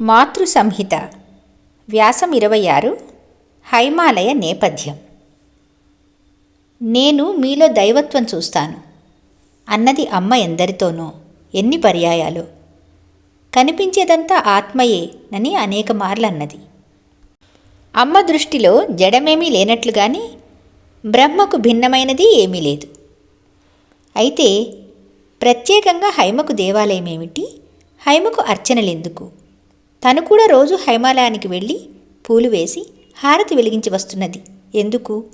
మాతృ సంహిత వ్యాసం ఇరవై ఆరు హైమాలయ నేపథ్యం. నేను మీలో దైవత్వం చూస్తాను. అన్నది అమ్మ ఎందరితోనో ఎన్ని పర్యాయాలు. కనిపించేదంతా ఆత్మయే నని అనేక మార్లు అన్నది అమ్మ దృష్టిలో జడమేమీ లేనట్లుగాని బ్రహ్మకు భిన్నమైనది ఏమీ లేదు. అయితే ప్రత్యేకంగా హైమకు దేవాలయమేమిటి? హైమకు అర్చనలెందుకు? తను కూడా రోజు హైమాలయానికి వెళ్ళి పూలు వేసి హారతి వెలిగించి వస్తున్నది. ఎందుకు?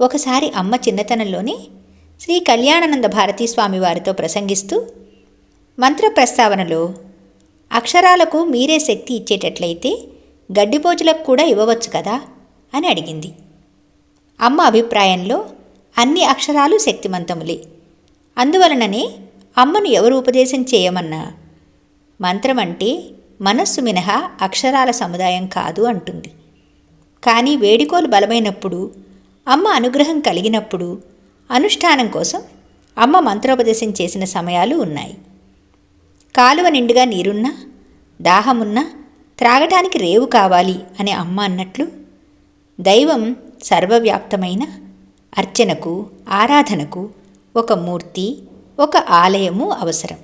ఒకసారి అమ్మ చిన్నతనంలోనే శ్రీ కళ్యాణానంద భారతీ స్వామి వారితో ప్రసంగిస్తూ మంత్ర ప్రస్తావనలో అక్షరాలకు మీరే శక్తి ఇచ్చేటట్లయితే గడ్డిపోచులకు కూడా ఇవ్వవచ్చు కదా? అని అడిగింది. అమ్మ అభిప్రాయంలో అన్ని అక్షరాలు శక్తిమంతములే. అందువలననే అమ్మను ఎవరు ఉపదేశం చేయమన్నా? మంత్రం అంటే మనస్సు మినహా అక్షరాల సముదాయం కాదు అంటుంది. కానీ వేడికోలు బలమైనప్పుడు అమ్మ అనుగ్రహం కలిగినప్పుడు అనుష్ఠానం కోసం అమ్మ మంత్రోపదేశం చేసిన సమయాలు ఉన్నాయి. కాలువ నిండుగా నీరున్నా దాహమున్నా త్రాగటానికి రేవు కావాలి అని అమ్మ అన్నట్లు దైవం సర్వవ్యాప్తమైన అర్చనకు ఆరాధనకు ఒక మూర్తి ఒక ఆలయము అవసరం.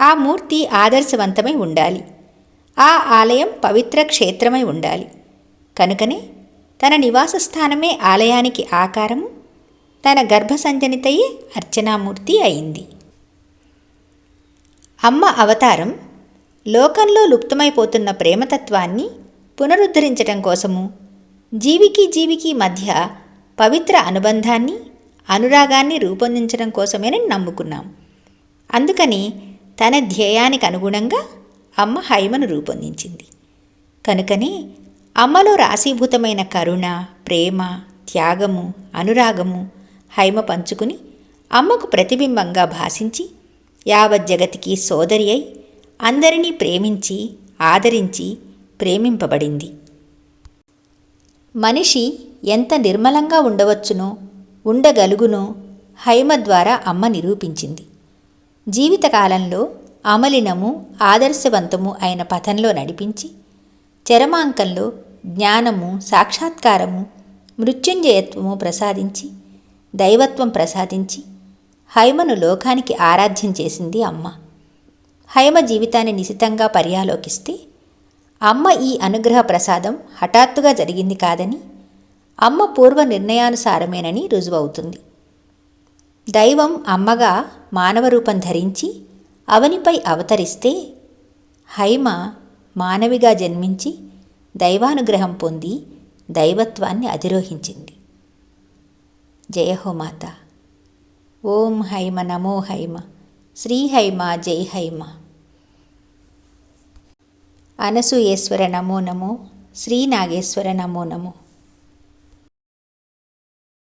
ఆ మూర్తి ఆదర్శవంతమై ఉండాలి. ఆ ఆలయం పవిత్ర క్షేత్రమై ఉండాలి. కనుకనే తన నివాస స్థానమే ఆలయానికి ఆకారము తన గర్భసంజనితయే అర్చనామూర్తి అయింది. అమ్మ అవతారం లోకంలో లుప్తమైపోతున్న ప్రేమతత్వాన్ని పునరుద్ధరించటం కోసము జీవికి జీవికి మధ్య పవిత్ర అనుబంధాన్ని అనురాగాన్ని రూపొందించడం కోసమేనని నమ్ముకున్నాం. అందుకని తన ధ్యేయానికి అనుగుణంగా అమ్మ హైమను రూపొందించింది. కనుకనే అమ్మలో రాశీభూతమైన కరుణ ప్రేమ త్యాగము అనురాగము హైమ పంచుకుని అమ్మకు ప్రతిబింబంగా భాషించి యావత్ జగతికి సోదరి అయి అందరినీ ప్రేమించి ఆదరించి ప్రేమింపబడింది. మనిషి ఎంత నిర్మలంగా ఉండవచ్చునో ఉండగలుగునో హైమ ద్వారా అమ్మ నిరూపించింది. జీవితకాలంలో అమలినము ఆదర్శవంతము అయిన పథంలో నడిపించి చరమాంకంలో జ్ఞానము సాక్షాత్కారము మృత్యుంజయత్వము ప్రసాదించి దైవత్వం ప్రసాదించి హైమను లోకానికి ఆరాధ్యం చేసింది అమ్మ. హైమ జీవితాన్ని నిశితంగా పర్యాలోకిస్తే అమ్మ ఈ అనుగ్రహ ప్రసాదం హఠాత్తుగా జరిగింది కాదని అమ్మ పూర్వ నిర్ణయానుసారమేనని రుజువవుతుంది. దైవం అమ్మగా మానవ రూపం ధరించి అవనిపై అవతరిస్తే హైమ మానవిగా జన్మించి దైవానుగ్రహం పొంది దైవత్వాన్ని అధిరోహించింది. జయహోమాత ఓం హైమ నమో హైమ. శ్రీ హైమ జై హైమ. అనసూయేశ్వర నమో నమో. శ్రీ నాగేశ్వర నమో నమో.